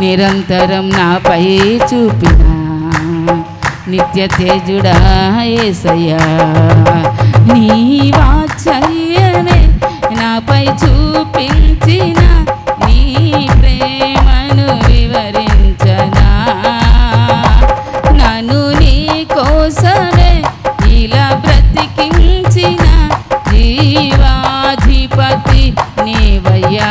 నిరంతరం నాపై చూపిన. నిత్య తేజుడా ఏసయ్యా నీ వాత్సల్యమే నాపై చూపించిన నీ ప్రేమను వివరించనా. నన్ను నీ కోసమే ఇలా బ్రతికించిన జీవాధిపతి నీవయ్యా.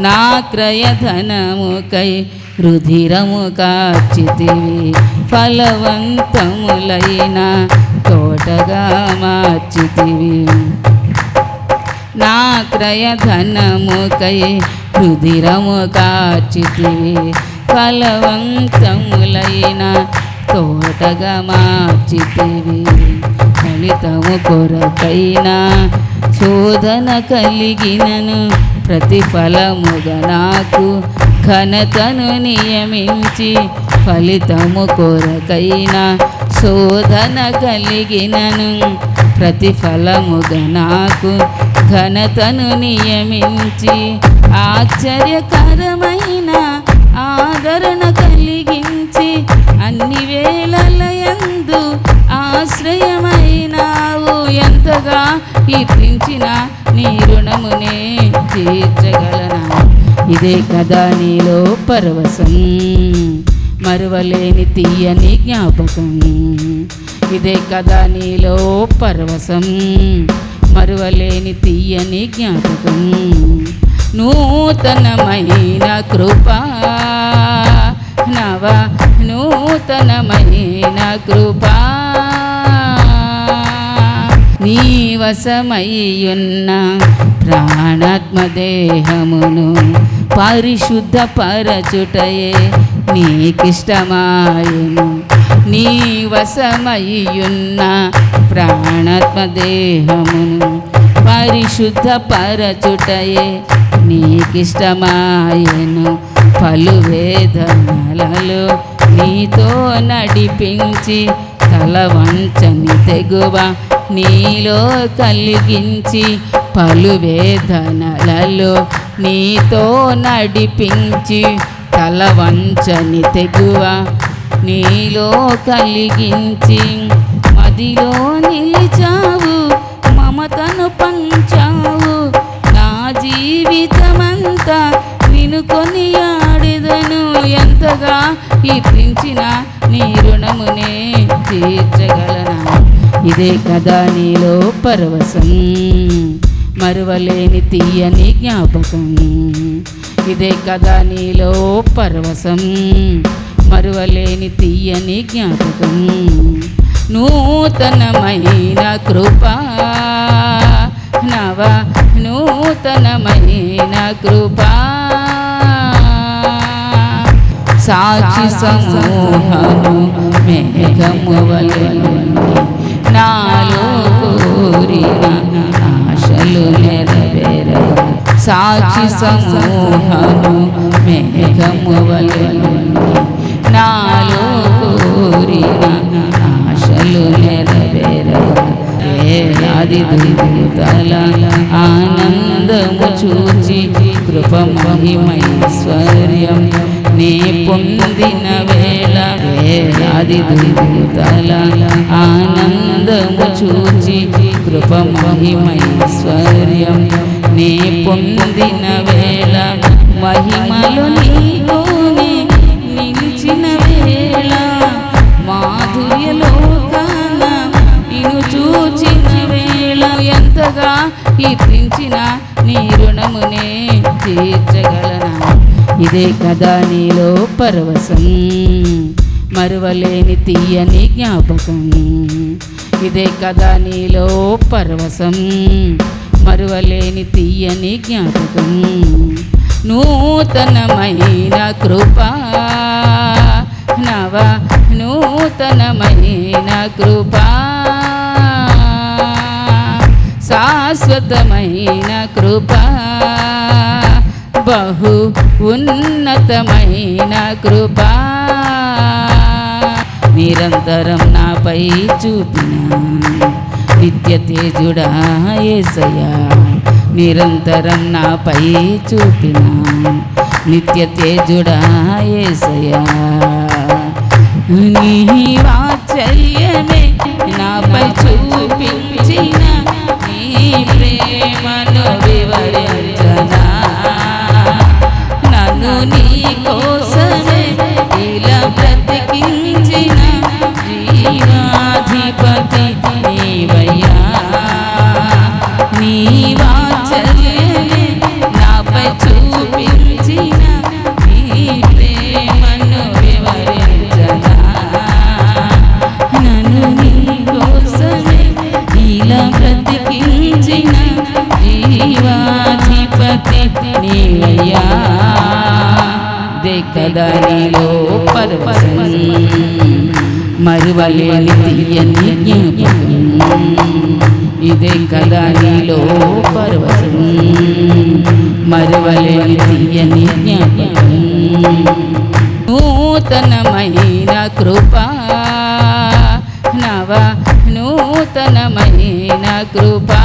నా క్రయధనముకై రుధిరము కాచితివి ఫలవంతములైన తోటగా మార్చితివి. నా క్రయధనముకై రుధిరము కాచితివి ఫలవంతములైన తోటగా మార్చితివి. ఫలితము కొరకైనా శోధన కలిగినను ప్రతిఫలముగా నాకు ఘనతను నియమించి ఫలితము కొరకైనా శోధన కలిగినను. ప్రతిఫలముగా నాకు ఘనతను నియమించి ఆశ్చర్యకరమైన ఆదరణ కలిగించి అన్ని వేళలయందు ఆశ్రయమైనావు. ఎంతగా కీర్తించిన నీ రుణమునే తీర్చగలనా? ఇదే కదా నీలో పరవశం. మరువలేని తీయని జ్ఞాపకం. ఇదే కదా నీలో పరవశం. మరువలేని తీయని జ్ఞాపకం. నూతనమైన కృప. నవ నూతనమైన కృప. నీ వశమయ్యున్న ప్రాణాత్మదేహమును పరిశుద్ధపరచుటయే నీకిష్టమాయును. నీ వశమయ్యున్న ప్రాణాత్మదేహమును పరిశుద్ధపరచుటయే నీకిష్టమాయను. పలు వేదనలలో నీతో నడిపించి తల వంచని తెగువ నీలో కలిగించి పలు వేదనలలో నీతో నడిపించి తలవంచని తెగువ. నీలో కలిగించి మదిలో నిలిచావు మమతను పంచావు. నా జీవితమంతా నిన్ను కొనియాడెదను. ఎంతగా కీర్తించిన నీ రుణమునే తీర్చగలనా? ఇదే కదా నీలో పరవశం. మరువలేని తీయని జ్ఞాపకం. ఇదే కదా నీలో పరవశం. మరువలేని తీయని జ్ఞాపకం. నూతనమైన కృప. నవ నూతనమైన కృప. సాక్షి సమూహము మేఘము వలె నాలో కోరిన ఆశలు నెరవేరగా సాక్షి సమూహము మేఘము వలె నుండి నాలో కోరిన ఆశలు నెరవేరగా వేలాది దూతల ఆనందము చూచి కృప మహిమైశ్వర్యం నే పొందిన ఆది దూతల ఆనందము చూచి కృప మహిమైశ్వర్యం. నే పొందిన వేళ మహిమలు నీతోనే నిలిచిన వేళ. మాధుర్యలోకాన ఇను చూచిన వేళ. ఎంతగా కీర్తించిన నీ రుణమునే తీర్చగలనా? ఇదే కదా నీలో పరవశం. మరువలేని తీయని జ్ఞాపకం. ఇదే కదా నీలో పరవశం. మరువలేని తీయని జ్ఞాపకం. నూతనమైన కృపా. నవ నూతనమైన కృపా. శాశ్వతమైన కృపా. బహు ఉన్నతమైన కృపా. నిరంతరం నాపై చూపిన నిత్య తేజుడా ఏసయ్యా. నిరంతరం నాపై చూపిన నిత్య తేజుడా ఏసయా కదలిలో కదా మరువలేని తీయని జ్ఞాపకం ఇదే కదా నీలో మరువలేని తీయని జ్ఞాపకం. నూతనమైన కృపా నవ నూతనమైన కృపా